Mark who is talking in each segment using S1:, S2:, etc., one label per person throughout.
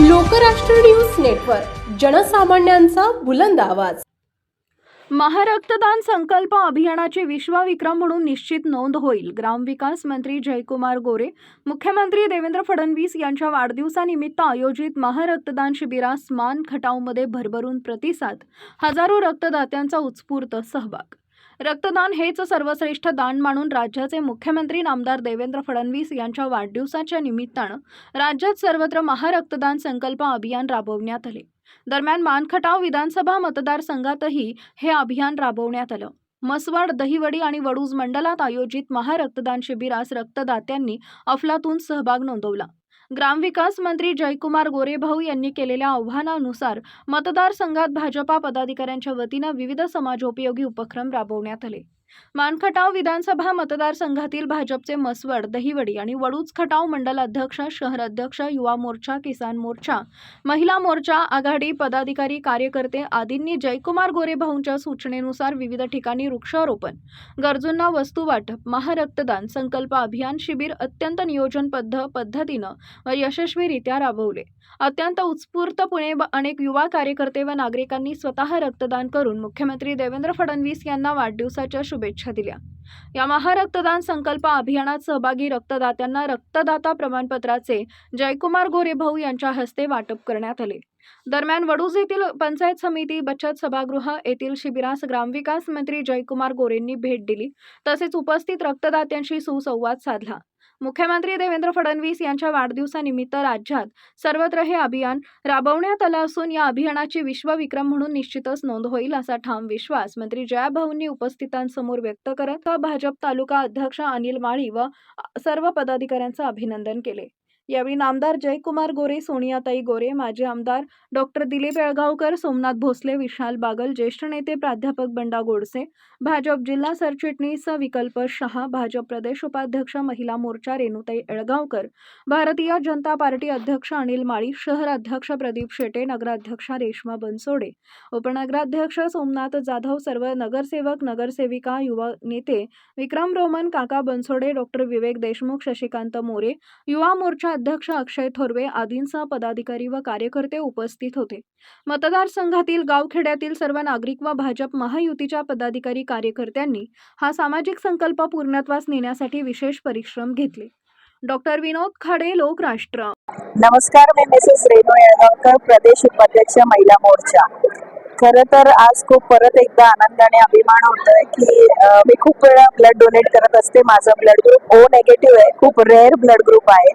S1: Lokrashtra news network जनसामान्यांचा बुलंद आवाज.
S2: महारक्तदान संकल्प अभियानाची विश्वविक्रम म्हणून निश्चित नोंद होईल. ग्रामविकास मंत्री जयकुमार गोरे मुख्यमंत्री देवेंद्र फडणवीस यांच्या वाढदिवसानिमित्त आयोजित महारक्तदान शिबिरास मान खटावमध्ये भरभरून प्रतिसाद हजारो रक्तदात्यांचा उत्स्फूर्त सहभाग. रक्तदान हेच सर्वश्रेष्ठ दान मानून राज्याचे मुख्यमंत्री नामदार देवेंद्र फडणवीस यांच्या वाढदिवसाच्या निमित्तानं राज्यात सर्वत्र महारक्तदान संकल्प अभियान राबवण्यात आले. दरम्यान मानखटाव विधानसभा मतदारसंघातही हे अभियान राबवण्यात आलं. मसवाड दहिवडी आणि वडूज मंडलात आयोजित महारक्तदान शिबिरास रक्तदात्यांनी अफलातून सहभाग नोंदवला. ग्रामविकास मंत्री जयकुमार गोरेभाऊ यांनी केलेल्या आव्हानानुसार मतदारसंघात भाजपा पदाधिकाऱ्यांच्या वतीनं विविध समाजोपयोगी उपक्रम राबवण्यात आले. मानखटाव विधानसभा मतदारसंघातील भाजपचे मसवड दहिवडी आणि वडूज खटाव मंडल अध्यक्ष शहराध्यक्ष युवा मोर्चा किसान मोर्चा महिला मोर्चा आघाडी पदाधिकारी कार्यकर्ते आदींनी जयकुमार गोरेभाऊंच्या सूचनेनुसार विविध ठिकाणी वृक्षारोपण गरजूंना वस्तू वाटप महारक्तदान संकल्प अभियान शिबिर अत्यंत नियोजनबद्ध पद्धतीनं व यशस्वीरित्या राबवले. अत्यंत उत्स्फूर्तपणे अनेक युवा कार्यकर्ते व नागरिकांनी स्वतः रक्तदान करून मुख्यमंत्री देवेंद्र फडणवीस यांना वाढदिवसाच्या शुभेच्छा दिल्या. या महारक्तदान संकल्प अभियानात सहभागी रक्तदात्यांना रक्तदाता प्रमाणपत्राचे जयकुमार गोरेभाऊ यांच्या हस्ते वाटप करण्यात आले. दरम्यान वडूज येथील पंचायत समिती बचत सभागृह येथील शिबिरास ग्रामविकास मंत्री जयकुमार गोरेंनी भेट दिली. तसेच उपस्थित रक्तदात्यांशी सुसंवाद साधला. मुख्यमंत्री देवेंद्र फडणवीस यांच्या वाढदिवसानिमित्त राज्यात सर्वत्र हे अभियान राबवण्यात आलं असून या अभियानाची विश्वविक्रम म्हणून निश्चितच नोंद होईल असा ठाम विश्वास मंत्री जयाभाऊंनी उपस्थितांसमोर व्यक्त करत भाजप तालुका अध्यक्ष अनिल माळी व सर्व पदाधिकाऱ्यांचं अभिनंदन केले. यावेळी नामदार जयकुमार गोरे सोनियाताई गोरे माजी आमदार डॉक्टर दिलीप येळगावकर सोमनाथ भोसले विशाल बागल ज्येष्ठ नेते प्राध्यापक बंडा गोडसे भाजप जिल्हा सरचिटणीस विकल्प शहा भाजप प्रदेश उपाध्यक्ष महिला मोर्चा रेणुताई येळगावकर भारतीय जनता पार्टी अध्यक्ष अनिल माळी शहर अध्यक्ष प्रदीप शेटे नगराध्यक्षा रेश्मा बनसोडे उपनगराध्यक्ष सोमनाथ जाधव सर्व नगरसेवक नगरसेविका युवा नेते विक्रम रोमन काका बनसोडे डॉक्टर विवेक देशमुख शशिकांत मोरे युवा मोर्चा अध्यक्ष अक्षय थोरवे आदींसह पदाधिकारी व कार्यकर्ते उपस्थित होते. मतदारसंघातील गावखेड्यातील सर्व नागरिक व भाजप महायुतीच्या पदाधिकारी कार्यकर्त्यांनी हा सामाजिक संकल्प पूर्णत्वास नेण्यासाठी विशेष परिश्रम घेतले. डॉक्टर विनोद खाडे लोकराष्ट्र.
S3: नमस्कार मी मिसेस रेणू येळगावकर प्रदेश उपाध्यक्ष महिला मोर्चा. खरं तर आज खूप परत एकदा आनंदाने अभिमान होतोय की अं, मी खूप वेळा ब्लड डोनेट करत असते. माझं ब्लड ग्रुप ओ नेगेटिव्ह आहे. खूप रेअर ब्लड ग्रुप आहे.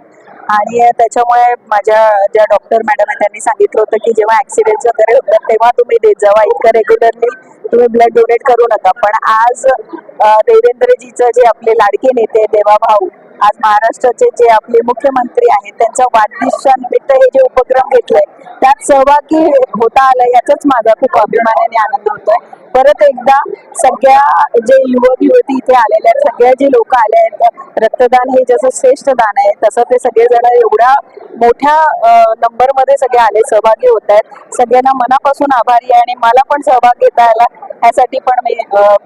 S3: आणि अं, त्याच्यामुळे माझ्या ज्या डॉक्टर मॅडम आहे त्यांनी सांगितलं होतं की जेव्हा ऍक्सिडेंट वगैरे होतात तेव्हा तुम्ही देत जावा. इतकं रेग्युलरली तुम्ही ब्लड डोनेट करू नका. पण आज अं, देवेंद्रजीचं जे आपले लाडके नेते देवा भाऊ आज महाराष्ट्राचे जे आपले मुख्यमंत्री आहेत त्यांचा वाढदिवसानिमित्त हे जे उपक्रम घेतलंय त्यात सहभागी होता आलं याचाच माझा खूप अभिमानाने आनंद होतोय. परत एकदा सगळ्या जे युवक युवती इथे आलेल्या आहेत सगळ्या जे लोक आले आहेत रक्तदान हे जसं श्रेष्ठ दान आहे तसं ते सगळेजण एवढ्या मोठ्या नंबरमध्ये सगळे आले सहभागी होत आहेत. सगळ्यांना मनापासून आभारी आहे आणि मला पण सहभाग घेता आला यासाठी पण मी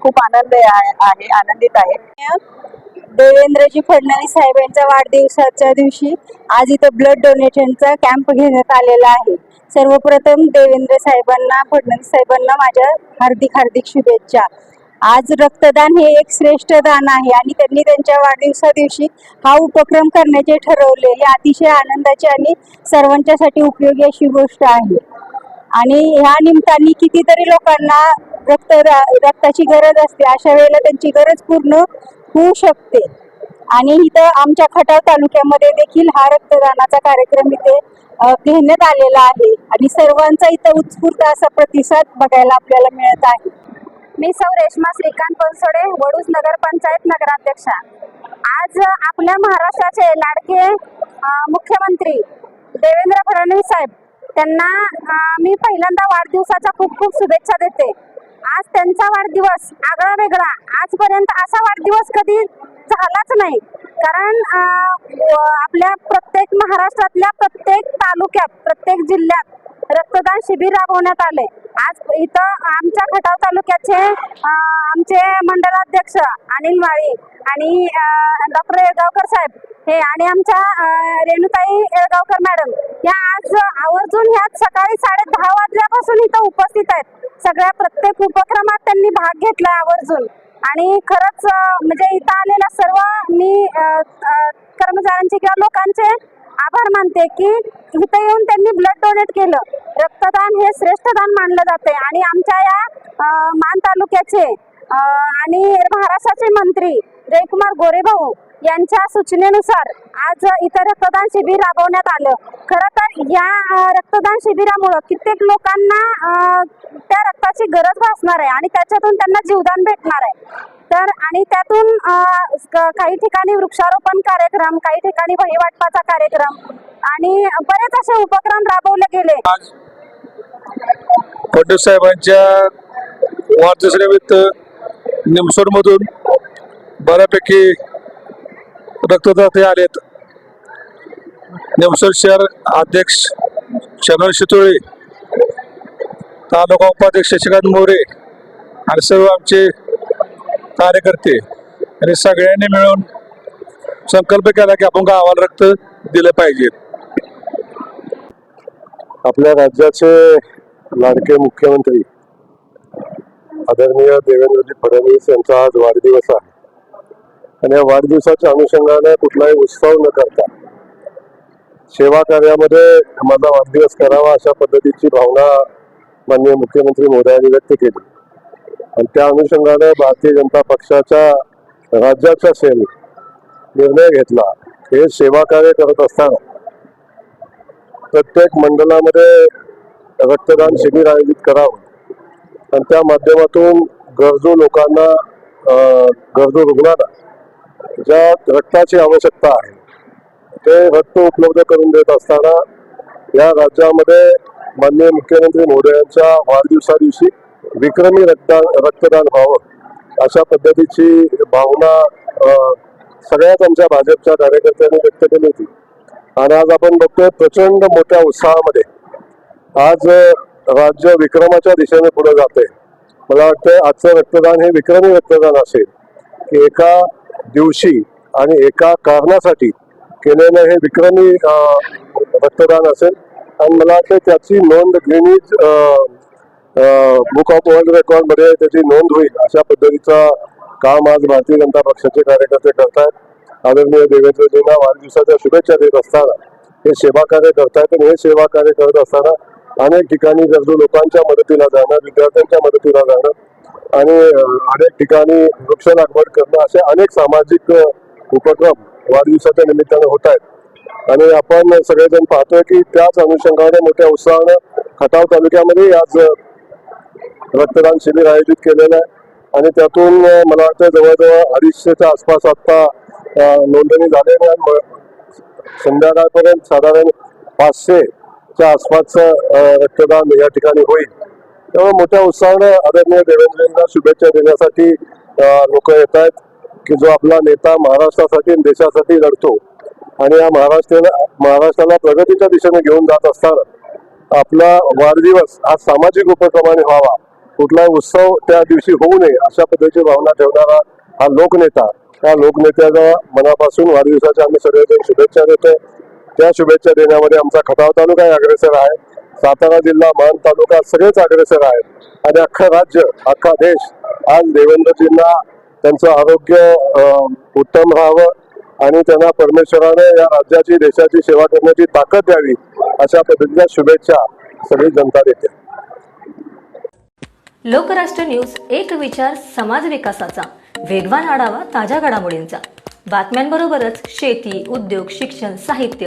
S3: खूप आनंद आहे- आनंदित आहे.
S4: देवेंद्रजी फडणवीस साहेब यांच्या वाढदिवसाच्या दिवशी आज इथं ब्लड डोनेशनचा कॅम्प घेण्यात आलेला आहे. सर्वप्रथम देवेंद्र साहेबांना फडणवीस साहेबांना माझ्या हार्दिक हार्दिक शुभेच्छा. आज रक्तदान हे एक श्रेष्ठ दान आहे आणि त्यांनी त्यांच्या वाढदिवसा दिवशी हा उपक्रम करण्याचे ठरवले हे अतिशय आनंदाचे आणि सर्वांच्यासाठी उपयोगी अशी गोष्ट आहे. आणि ह्या निमित्ताने कितीतरी लोकांना रक्त रक्ताची गरज असते. अशा वेळेला त्यांची गरज पूर्ण होऊ शकते. आणि इथं आमच्या खटाव तालुक्यामध्ये देखील हा रक्तदानाचा कार्यक्रम इथे घेण्यात आलेला आहे. आणि सर्वांचा इथं उत्स्फूर्त असा प्रतिसाद बघायला आपल्याला मिळत आहे. मी सौ रेश्मा श्रीकांत बनसोडे वडूज नगर पंचायत नगराध्यक्षा. आज आपल्या महाराष्ट्राचे लाडके मुख्यमंत्री देवेंद्र फडणवीस साहेब त्यांना मी पहिल्यांदा वाढदिवसाच्या खूप खूप शुभेच्छा देते. आज त्यांचा वाढदिवस आगळा वेगळा. आजपर्यंत असा वाढदिवस कधी झालाच नाही. कारण आपल्या प्रत्येक महाराष्ट्रातल्या प्रत्येक तालुक्यात प्रत्येक जिल्ह्यात रक्तदान शिबिर राबवण्यात आले. आज इथं आमच्या खटाव तालुक्याचे आमचे मंडलाध्यक्ष अनिल माळी आणि डॉक्टर येळगावकर साहेब हे आणि आमच्या रेणुताई येळगावकर मॅडम या आज आवर्जून ह्या सकाळी साडे दहा वाजल्यापासून इथं उपस्थित आहेत. सगळ्या प्रत्येक उपक्रमात त्यांनी भाग घेतला आवर्जून. आणि खरंच म्हणजे इथं आलेल्या सर्व मी कर्मचाऱ्यांचे किंवा लोकांचे आभार मानते की इथं येऊन त्यांनी ब्लड डोनेट केलं. रक्तदान हे श्रेष्ठ दान मानलं जाते. आणि आमच्या या मान तालुक्याचे आणि महाराष्ट्राचे मंत्री जयकुमार गोरेभाऊ यांच्या सूचनेनुसार आज इथं रक्तदान शिबिर राबवण्यात आलं. खरं तर या रक्तदान शिबिरामुळं कित्येक लोकांना त्या रक्ताची गरज भासणार आहे आणि त्याच्यातून त्यांना जीवदान भेटणार आहे. तर आणि त्यातून काही ठिकाणी वृक्षारोपण कार्यक्रम काही ठिकाणी वही वाटपाचा कार्यक्रम आणि बरेच असे उपक्रम राबवले गेले.
S5: पंडित साहेबांच्या वाढदिवसानिमित्त निमसोडमधून बऱ्यापैकी रक्तदाते आलेत. निमसोड शहर अध्यक्ष शरण शितोळे तालुका उपाध्यक्ष शशिकांत मोरे आणि सर्व आमचे कार्यकर्ते आणि सगळ्यांनी मिळून संकल्प केला की आपण गावाला रक्त दिलं पाहिजे.
S6: आपल्या राज्याचे लाडके मुख्यमंत्री आदरणीय देवेंद्रजी फडणवीस यांचा आज वाढदिवस आहे. आणि या वाढदिवसाच्या अनुषंगाने कुठलाही उत्सव न करता सेवा कार्यामध्ये माझा वाढदिवस करावा अशा पद्धतीची भावना माननीय मुख्यमंत्री मोदयांनी व्यक्त केली. आणि त्या अनुषंगाने भारतीय जनता पक्षाच्या राज्याच्या सेल निर्णय घेतला. हे सेवा कार्य करत असताना प्रत्येक मंडळामध्ये रक्तदान शिबिर आयोजित करावं. आणि त्या माध्यमातून गरजू लोकांना गरजू रुग्णांना ज्या रक्ताची आवश्यकता आहे ते रक्त उपलब्ध करून देत असताना या राज्यामध्ये माननीय मुख्यमंत्री मोदयांच्या वाढदिवसा दिवशी विक्रमी रक्तदान रक्तदान व्हावं अशा पद्धतीची भावना सगळ्याच आमच्या भाजपच्या कार्यकर्त्यांनी व्यक्त केली होती. आणि आज आपण बघतोय प्रचंड मोठ्या उत्साहामध्ये आज राज्य विक्रमाच्या दिशेने पुढे जाते मला वाटतं आजचं रक्तदान हे विक्रमी रक्तदान असेल की एका दिवशी आणि एका कारणासाठी केलेलं हे विक्रमी रक्तदान असेल. आणि मला वाटतं त्याची नोंद गिनीज बुक ऑफ वर्ल्ड रेकॉर्डमध्ये त्याची नोंद होईल अशा पद्धतीचा काम आज भारतीय जनता पक्षाचे कार्यकर्ते करतायत. आदरणीय देवेंद्रजींना वाढदिवसाच्या शुभेच्छा देत असताना हे सेवा कार्य करतायत आणि हे सेवा कार्य करत असताना अनेक ठिकाणी गरजू लोकांच्या मदतीला जाणं विद्यार्थ्यांच्या मदतीला जाणं आणि अनेक ठिकाणी वृक्ष लागवड करणं असे अनेक सामाजिक उपक्रम वाढदिवसाच्या निमित्तानं होत आहेत. आणि आपण सगळेजण पाहतोय की त्याच अनुषंगाने मोठ्या उत्साहानं खटाव तालुक्यामध्ये आज रक्तदान शिबिर आयोजित केलेलं आहे. आणि त्यातून मला वाटतं जवळजवळ अडीचशेच्या आसपास आता नोंदणी झालेली आहे. संध्याकाळपर्यंत साधारण पाचशेच्या आसपासचं रक्तदान या ठिकाणी होईल. त्यामुळे मोठ्या उत्साहानं आदरणीय देवेंद्रजींना शुभेच्छा देण्यासाठी लोक येत आहेत की जो आपला नेता महाराष्ट्रासाठी देशासाठी लढतो आणि या महाराष्ट्राला महाराष्ट्राला प्रगतीच्या दिशेने घेऊन जात असताना आपला वाढदिवस आज सामाजिक उपक्रमाने व्हावा. कुठला उत्सव त्या दिवशी होऊ नये अशा पद्धतीची भावना ठेवणारा हा लोकनेता. त्या लोकनेत्याला मनापासून वाढदिवसाच्या आम्ही सगळेजण शुभेच्छा देतोय. त्या शुभेच्छा देण्यामध्ये आमचा खटाव तालुका अग्रेसर आहे. सातारा जिल्हा मान तालुका सगळेच अग्रेसर आहेत. आणि अख्खा राज्य अख्खा देश आज देवेंद्रजींना त्यांचं आरोग्य उत्तम राहावं आणि त्यांना परमेश्वराने या राज्याची देशाची सेवा करण्याची ताकद द्यावी अशा पद्धतीच्या शुभेच्छा सगळी जनता देते.
S7: लोकराष्ट्र न्यूज एक विचार समाज विकासाचा. वेगवान आढावा ताज्या घडामोडींचा. बातम्यांबरोबरच शेती उद्योग शिक्षण साहित्य